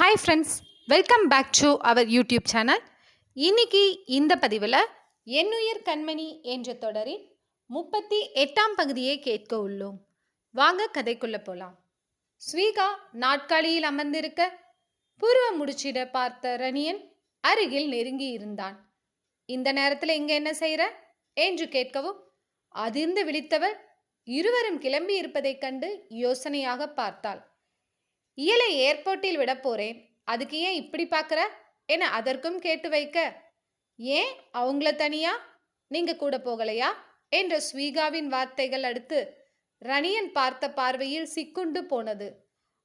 Hi friends welcome back to our YouTube channel இன்னைக்கு இந்த பதிவில் என்னுயிர் கண்மணி என்ற தொடரின் முப்பத்தி எட்டாம் பகுதியை கேட்க உள்ளோம். வாங்க கதைக்குள்ளே போகலாம் ஸ்வீகா நாட்காலியில் அமர்ந்திருக்க பூர்வ முடிச்சிட பார்த்த ரணியன் அருகில் நெருங்கி இருந்தான். இந்த நேரத்தில் இங்கே என்ன செய்கிற என்று கேட்கவும் அதிர்ந்து விழித்தவள் இருவரும் கிளம்பி இருப்பதைக் கண்டு யோசனையாக பார்த்தாள். இயலை ஏர்போர்ட்டில் விடப்போறேன் அதுக்கு ஏன் இப்படி பார்க்குற என அதற்கும் கேட்டு வைக்க. ஏன் அவங்கள தனியா? நீங்க கூட போகலையா? என்ற ஸ்வீகாவின் வார்த்தைகள் அடுத்து ரணியன் பார்த்த பார்வையில் சிக்குண்டு போனது.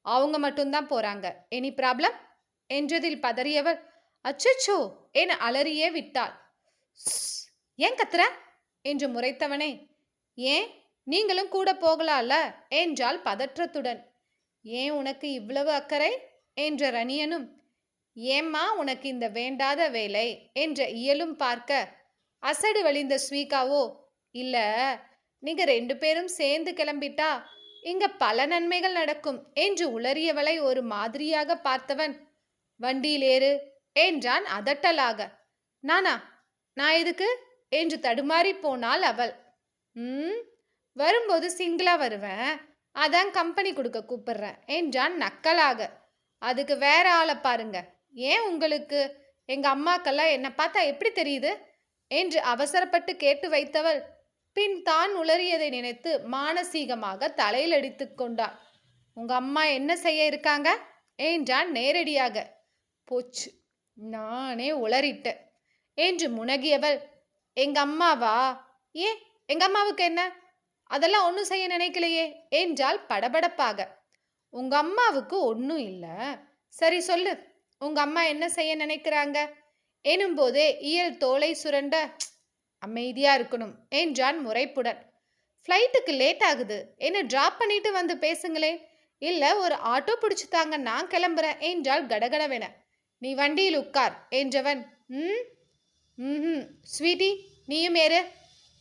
அவங்க மட்டும்தான் போறாங்க. Any problem? என்றதில் பதறியவள் அச்சச்சோ! என அலறியே விட்டாள். "ஸ், ஏன் கத்துற? என்று முறைத்தவனே. ஏன்? நீங்களும் கூட போகலாம்ல என்றால் பதற்றத்துடன். ஏன் உனக்கு இவ்வளவு அக்கறை? என்ற ரணியனும் ஏம்மா உனக்கு இந்த வேண்டாத வேலை? என்ற இயலும் பார்க்க அசடு வழிந்த ஸ்வீகாவோ இல்லை நீங்கள் ரெண்டு பேரும் சேர்ந்து கிளம்பிட்டா இங்க பல நன்மைகள் நடக்கும் என்று உளறியவளை ஒரு மாதிரியாக பார்த்தவன். வண்டியில் ஏறு என்றான் அதட்டலாக. நானா நான் எதுக்கு? என்று தடுமாறி போனாள் அவள். ம் வரும்போது சிங்கிளா வருவேன். அதான் கம்பெனி கொடுக்க கூப்பிடுறேன். என்றான் நக்கலாக. அதுக்கு வேற ஆளை பாருங்க. ஏன் உங்களுக்கு? எங்கள் அம்மாக்கெல்லாம் என்னை பார்த்தா எப்படி தெரியுது? என்று அவசரப்பட்டு கேட்டு வைத்தவள். பின் தான் உளறியதை நினைத்து மானசீகமாக தலையில் அடித்து கொண்டாள் உங்க அம்மா என்ன செய்ய இருக்காங்க? என்றான் நேரடியாக. போச்சு நானே உளறிட்டேன். என்று முனகியவள். எங்க அம்மாவா? ஏன் எங்க அம்மாவுக்கு என்ன? அதெல்லாம் ஒன்றும் செய்ய நினைக்கலையே. என்றால் படபடப்பாக. உங்க அம்மாவுக்கு ஒன்றும் இல்லை. சரி சொல்லு. உங்க அம்மா என்ன செய்ய நினைக்கிறாங்க? எனும்போதே இயல் தோலை சுரண்ட அமைதியா இருக்கணும் என்றான் முறைப்புடன். ஃப்ளைட்டுக்கு லேட் ஆகுது. என்ன ட்ராப் பண்ணிட்டு வந்து பேசுங்களேன் இல்லை ஒரு ஆட்டோ பிடிச்சி தாங்க நான் கிளம்புறேன் என்றால் கடகடவென. நீ வண்டியில் உட்கார் என்றவன். ம்? ம் ஸ்வீட்டி நீயும் ஏறு.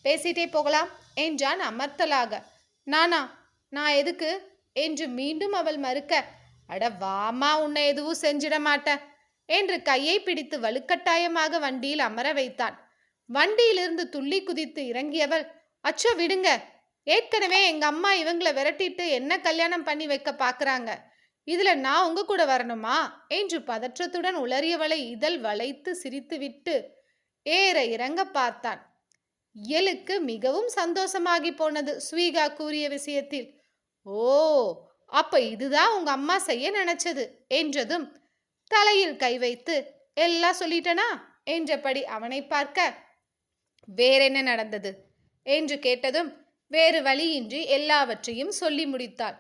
பேசிட்டே போகலாம். என்றான் அமர்த்தலாக. நானா? நான் எதுக்கு? என்று மீண்டும் அவள் மறுக்க அட வாமா உன்னை எதுவும் செஞ்சிட மாட்டேன் என்று கையை பிடித்து வலுக்கட்டாயமாக வண்டியில் அமர வைத்தான். வண்டியிலிருந்து துள்ளி குதித்து இறங்கியவள் அச்சோ விடுங்க. ஏற்கனவே எங்க அம்மா இவங்கள விரட்டிட்டு என்ன கல்யாணம் பண்ணி வைக்க பாக்குறாங்க? இதுல நான் உங்க கூட வரணுமா? என்று பதற்றத்துடன் உளறியவளை இதழ் வளைத்து சிரித்துவிட்டு ஏற இறங்க பார்த்தான். இயலுக்கு மிகவும் சந்தோஷமாகி போனது ஸ்வீகா கூறிய விஷயத்தில். ஓ அப்ப இதுதான் உங்க அம்மா செய்ய நினைச்சது என்றதும் தலையில் கை வைத்து எல்லாம் சொல்லிட்டனா? என்றபடி அவனை பார்க்க வேறென்ன நடந்தது? என்று கேட்டதும் வேறு வழியின்றி எல்லாவற்றையும் சொல்லி முடித்தாள்.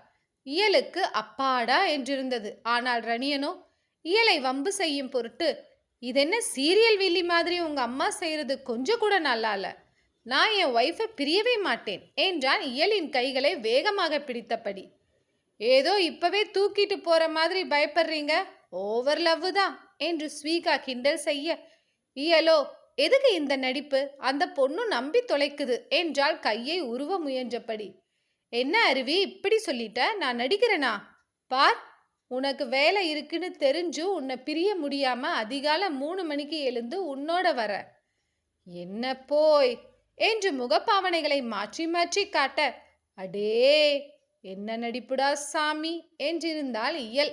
இயலுக்கு அப்பாடா என்றிருந்தது. ஆனால் ரணியனோ இயலை வம்பு செய்யும் பொருட்டு இதென்ன சீரியல் வில்லி மாதிரி உங்க அம்மா செய்யறது கொஞ்சம் கூட நல்லா இல்லை நான் என் ஒய்ஃபை பிரியவே மாட்டேன் என்றான் இயலின் கைகளை வேகமாக பிடித்தபடி. ஏதோ இப்பவே தூக்கிட்டு போற மாதிரி பயப்படுறீங்க? ஓவர் லவ் தான் என்று ஸ்வீகா கிண்டல் செய்ய. இயலோ எதுக்கு இந்த நடிப்பு? அந்த பொண்ணு நம்பி தொலைக்குது என்றால் கையை உருவ முயன்றபடி. என்ன அருவி இப்படி சொல்லிட்ட? நான் நடிக்கிறேனா? பார் உனக்கு வேலை இருக்குன்னு தெரிஞ்சு உன்னை பிரிய முடியாம அதிகாலை மூணு மணிக்கு எழுந்து உன்னோட வர. என்ன போய்? என்று முகப்பாவனைகளை மாற்றி மாற்றி காட்ட அடே என்ன நடிப்புடா சாமி? என்றிருந்தால் இயல்.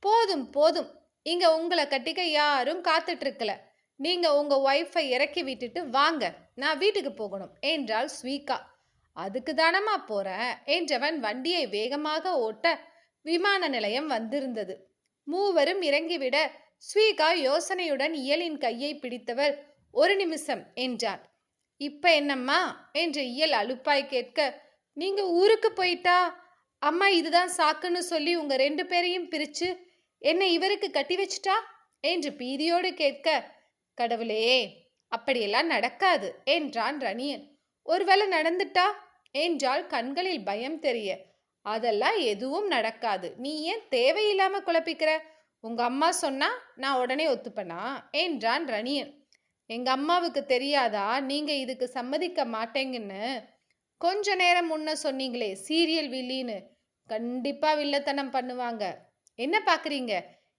போதும் போதும். இங்க உங்களை கட்டிக்க யாரும் காத்துட்டு இருக்கல நீங்க உங்க ஒய்ஃபை இறக்கி விட்டுட்டு வாங்க. நான் வீட்டுக்கு போகணும் என்றாள் ஸ்வீகா. அதுக்கு தானமா போற? என்றவன் வண்டியை வேகமாக ஓட்ட விமான நிலையம் வந்திருந்தது. மூவரும் இறங்கிவிட ஸ்வீகா யோசனையுடன் இயலின் கையை பிடித்தவர் ஒரு நிமிஷம் என்றார் இப்போ என்னம்மா? என்று இயல் அலுப்பாய் கேட்க நீங்க ஊருக்கு போயிட்டா? அம்மா இதுதான் சாக்குன்னு சொல்லி உங்க ரெண்டு பேரையும் பிரிச்சு என்னை இவருக்கு கட்டி வச்சிட்டா? என்று பீதியோடு கேட்க கடவுளே அப்படியெல்லாம் நடக்காது என்றான் ரணியன். ஒருவேளை நடந்துட்டா? என்றால் கண்களில் பயம் தெரிய. அதெல்லாம் எதுவும் நடக்காது. நீ ஏன் தேவையில்லாம குழப்பிக்கிற? உங்க அம்மா சொன்னா நான் உடனே ஒத்துப்பனா? என்றான் ரணியன். எங்க அம்மாவுக்கு தெரியாதா? நீங்க இதுக்கு சம்மதிக்க மாட்டேங்கன்னு. கொஞ்ச நேரம் முன்ன சொன்னீங்களே சீரியல் வில்லின்னு. கண்டிப்பா வில்லத்தனம் பண்ணுவாங்க. என்ன பாக்குறீங்க?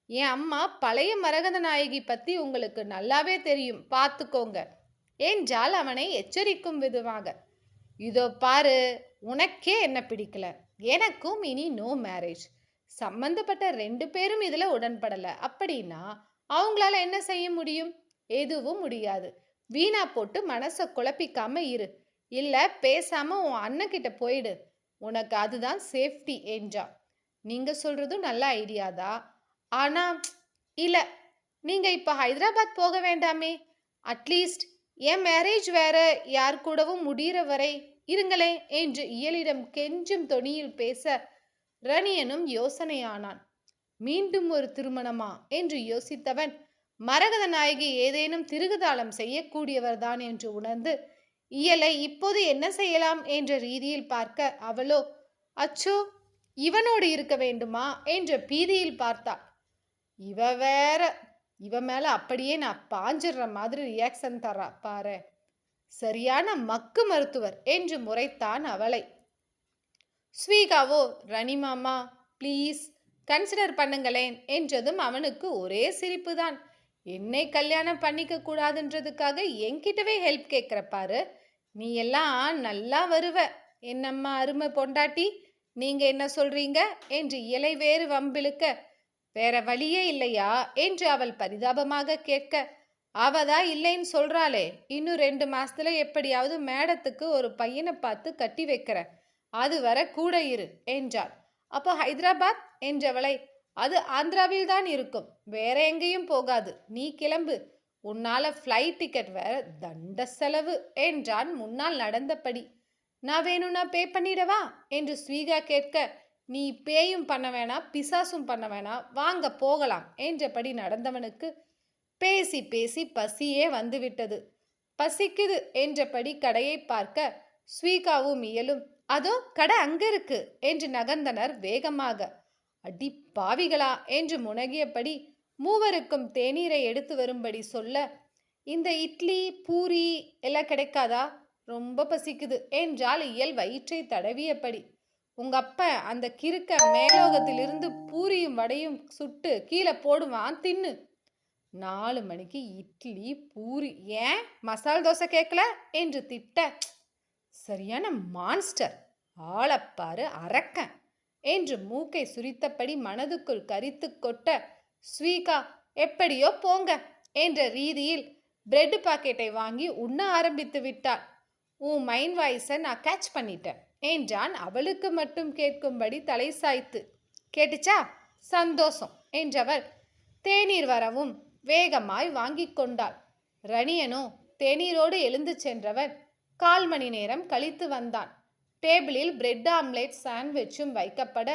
என் அம்மா பழைய மரகத நாயகி பத்தி உங்களுக்கு நல்லாவே தெரியும். பார்த்துக்கோங்க என்றால் அவனை எச்சரிக்கும் விதமாக. இதோ பாரு உனக்கே என்ன பிடிக்கல. எனக்கும் இனி நோ மேரேஜ் சம்பந்தப்பட்ட ரெண்டு பேரும் இதில் உடன்படலை. அப்படின்னா அவங்களால என்ன செய்ய முடியும்? எதுவும் முடியாது. வீணா போட்டு மனசை குழப்பிக்காம இரு. இல்லை பேசாம உன் அண்ணன் கிட்ட போயிடு. உனக்கு அதுதான் சேஃப்டி என்றா நீங்க சொல்றதும் நல்ல ஐடியாதா ஆனா இல்ல நீங்க இப்ப ஹைதராபாத் போக வேண்டாமே. அட்லீஸ்ட் என் மேரேஜ் வேற யார் கூடவும் முடிகிற வரை இருங்களே என்று இயலிடம் கெஞ்சும் தொனியில் பேச ரணியனும் யோசனையானான். மீண்டும் ஒரு திருமணமா? என்று யோசித்தவன் மரகத நாயகி ஏதேனும் திருகுதாளம் செய்யக்கூடியவர்தான் என்று உணர்ந்து இயலை இப்போது என்ன செய்யலாம் என்ற ரீதியில் பார்க்க அவளோ அச்சோ இவனோடு இருக்க வேண்டுமா? என்ற பீதியில் பார்த்தாள் இவ வேற இவ மேல அப்படியே நான் பாஞ்சிடுற மாதிரி ரியாக்ஷன் தரா பாரு சரியான மக்கு மருத்துவர் என்று முறைத்தான் அவளை. ஸ்வீகாவோ ரணி மாமா ப்ளீஸ் கன்சிடர் பண்ணுங்களேன் என்றதும் அவனுக்கு ஒரே சிரிப்பு தான் என்னை கல்யாணம் பண்ணிக்க கூடாதுன்றதுக்காக என்கிட்டவே ஹெல்ப் கேட்குற பாரு. நீ எல்லாம் நல்லா வருவ. என்னம்மா அருமை பொண்டாட்டி? நீங்க என்ன சொல்றீங்க? என்று இலை வேறு வம்பிழுக்க. வேற வழியே இல்லையா? என்று அவள் பரிதாபமாக கேட்க. அவதா இல்லைன்னு சொல்றாளே. இன்னும் ரெண்டு மாசத்துல எப்படியாவது மேடத்துக்கு ஒரு பையனை பார்த்து கட்டி வைக்கிற. அது வர கூட இரு என்றாள். அப்போ ஹைதராபாத் என்றவளை அது ஆந்திராவில் தான் இருக்கும். வேற எங்கேயும் போகாது. நீ கிளம்பு. உன்னால ஃப்ளைட் டிக்கெட் வேற தண்ட செலவு என்றான் முன்னால் நடந்தபடி. நான் வேணும்னா பே பண்ணிடவா? என்று ஸ்வீகா கேட்க நீ பேயும் பண்ண வேணாம் பிசாசும் பண்ண வேணாம் வாங்க போகலாம் என்றபடி நடந்தவனுக்கு பேசி பேசி பசியே வந்துவிட்டது. பசிக்குது என்றபடி கடையை பார்க்க ஸ்வீகாவும் இயலும். அதோ கடை அங்க இருக்கு என்று நகர்ந்தனர் வேகமாக. அடி பாவிகளா என்று முனகியபடி மூவருக்கும் தேநீரை எடுத்து வரும்படி சொல்ல இந்த இட்லி பூரி எல்லாம் கிடைக்காதா? ரொம்ப பசிக்குது என்றால் இயல் வயிற்றை தடவியபடி. உங்க அப்ப அந்த கிறுக்க மேலோகத்திலிருந்து பூரியும் வடையும் சுட்டு கீழே போடுவான் தின்னு. நாலு மணிக்கு இட்லி பூரி ஏன் மசால் தோசை கேட்கல? என்று திட்ட சரியான மான்ஸ்டர். ஆளப்பாரு அரக்கன். என்று மூக்கை சுரித்தபடி மனதுக்குள் கரித்து கொட்ட ஸ்வீகா எப்படியோ போங்க என்ற ரீதியில் பிரெட் பாக்கெட்டை வாங்கி உண்ண ஆரம்பித்து விட்டாள். உன் மைண்ட் வாய்ஸை நான் கேட்ச் பண்ணிட்டேன் என்றான் அவளுக்கு மட்டும் கேட்கும்படி தலை சாய்த்து. கேட்டுச்சா? சந்தோஷம் என்றவள் தேநீர் வரவும் வேகமாய் வாங்கி கொண்டாள். ரணியனோ தேநீரோடு எழுந்து சென்றவன் கால் மணி நேரம் கழித்து வந்தான். டேபிளில் பிரெட் ஆம்லேட் சாண்ட்விச்சும் வைக்கப்பட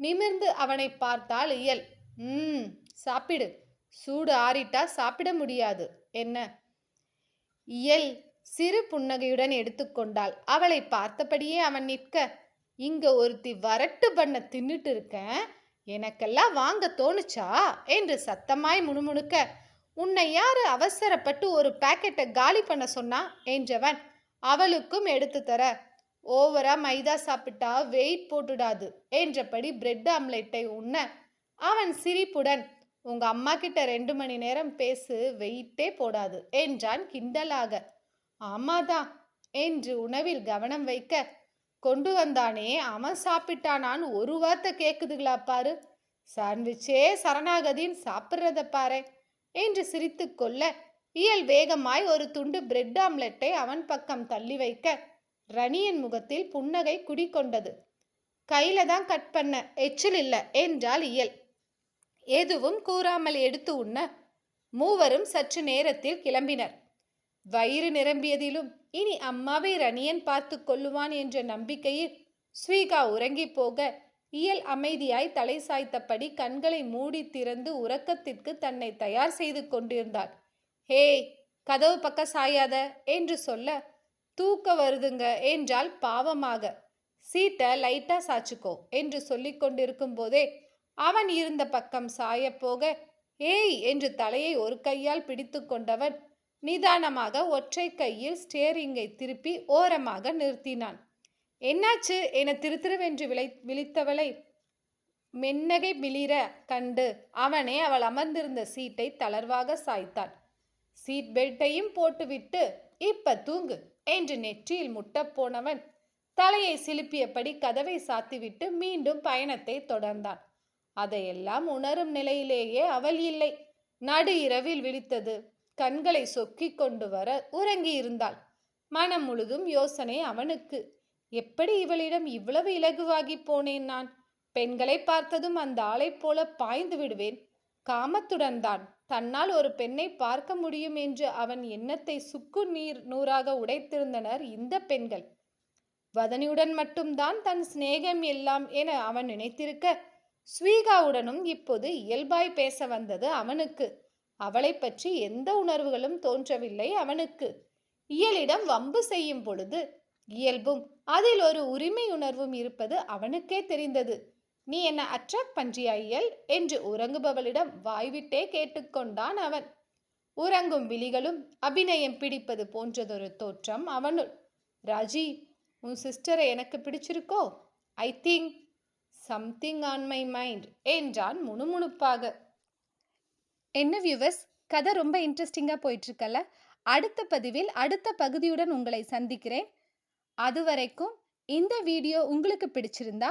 நிமிர்ந்து அவனை பார்த்தால் இயல். ம் சாப்பிடு. சூடு ஆறிட்டா சாப்பிட முடியாது. என்ன? இயல் சிறு புன்னகையுடன் எடுத்துக்கொண்டாள் அவளை பார்த்தபடியே அவன் நிற்க இங்க ஒருத்தி வரட்டு பண்ண தின்னுட்டு இருக்கேன். எனக்கெல்லாம் வாங்க தோணுச்சா? என்று சத்தமாய் முணுமுணுக்க உன்னை யாரு அவசரப்பட்டு ஒரு பாக்கெட்டை காலி பண்ண சொன்னா? என்றவன் அவளுக்கும் எடுத்து தர. ஓவரா மைதா சாப்பிட்டா வெயிட் போட்டுடாது என்றபடி பிரெட் ஆம்லெட்டை உண்ண அவன் சிரிப்புடன் உங்க அம்மா கிட்ட ரெண்டு மணி நேரம் பேசு வெயிட்டே போடாது என்றான் கிண்டலாக. ஆமாதான் என்று உணவில் கவனம் வைக்க கொண்டு வந்தானே அவன் சாப்பிட்டானான் ஒரு வார்த்தை கேக்குதுங்களா பாரு சாண்ட்விச்சே சரணாகதின்னு சாப்பிட்றத பாரு என்று சிரித்து கொள்ள இயல் வேகமாய் ஒரு துண்டு பிரெட் ஆம்லெட்டை அவன் பக்கம் தள்ளி வைக்க ரணியன் முகத்தில் புன்னகை குடிக்கொண்டது கையில தான் கட் பண்ண எச்சில் இல்லை என்றால் இயல். எதுவும் கூறாமல் எடுத்து உண்ண. மூவரும் சற்று நேரத்தில் கிளம்பினர். வயிறு நிரம்பியதிலும் இனி அம்மாவை ரணியன் பார்த்து கொள்ளுவான் என்ற நம்பிக்கையில் ஸ்வீகா உறங்கி போக இயல் அமைதியாய் தலை சாய்த்தபடி கண்களை மூடி திறந்து உறக்கத்திற்கு தன்னை தயார் செய்து கொண்டிருந்தாள். ஹே கதவு பக்க சாயாத என்று சொல்ல தூக்க வருதுங்க என்றால் பாவமாக. சீட்டை லைட்டா சாச்சுக்கோ என்று சொல்லிக் கொண்டிருக்கும் போதே அவன் இருந்த பக்கம் சாயப்போக ஏய் என்று தலையை ஒரு கையால் பிடித்து கொண்டவன் நிதானமாக ஒற்றை கையில் ஸ்டேரிங்கை திருப்பி ஓரமாக நிறுத்தினான். என்னாச்சு? என திருத்திருவென்று விளை விழித்தவளை மென்னகை மிளிர கண்டு. அவனே அவள் அமர்ந்திருந்த சீட்டை தளர்வாக சாய்த்தான். சீட் பெல்ட்டையும் போட்டுவிட்டு இப்ப தூங்கு என்று நெற்றியில் முட்டப் போனவன் தலையை சிலுப்பியபடி கதவை சாத்திவிட்டு மீண்டும் பயணத்தை தொடர்ந்தான். அதையெல்லாம் உணரும் நிலையிலேயே அவள் இல்லை. நடு இரவில் விழித்தது. கண்களை சொக்கிக் கொண்டு வர உறங்கி இருந்தாள் மனம் முழுதும் யோசனை அவனுக்கு. எப்படி இவளிடம் இவ்வளவு இலகுவாகி போனேன் நான்? பெண்களை பார்த்ததும் அந்த ஆளைப் போல பாய்ந்து விடுவேன். காமத்துடன் தான். தன்னால் ஒரு பெண்ணை பார்க்க முடியும் என்று அவன் எண்ணத்தை சுக்கு நீர் நூறாக உடைத்திருந்தனர் இந்த பெண்கள். வதனியுடன் மட்டும்தான் தன் சிநேகம் எல்லாம் என அவன் நினைத்திருக்க ஸ்வீகாவுடனும் இப்போது இயல்பாய் பேச வந்தது அவனுக்கு. அவளை பற்றி எந்த உணர்வுகளும் தோன்றவில்லை அவனுக்கு. இயலிடம் வம்பு செய்யும் பொழுது இயல்பும் அதில் ஒரு உரிமை உணர்வும் இருப்பது அவனுக்கே தெரிந்தது. நீ என்ன அட்ராக்ட் பண்றியா இயல்? என்று உறங்குபவளிடம் வாய்விட்டே கேட்டுக்கொண்டான் அவன். உறங்கும் விழிகளும் அபிநயம் பிடிப்பது போன்றதொரு தோற்றம் அவனுள். ராஜி உன் சிஸ்டரை எனக்கு பிடிச்சிருக்கோ? I think something on my mind என்றான் முணுமுணுப்பாக. என்ன வியூவர்ஸ் கதை ரொம்ப இன்ட்ரெஸ்டிங்காக போயிட்டுருக்கல அடுத்த பதிவில் அடுத்த பகுதியுடன் உங்களை சந்திக்கிறேன். அது வரைக்கும் இந்த வீடியோ உங்களுக்கு பிடிச்சிருந்தா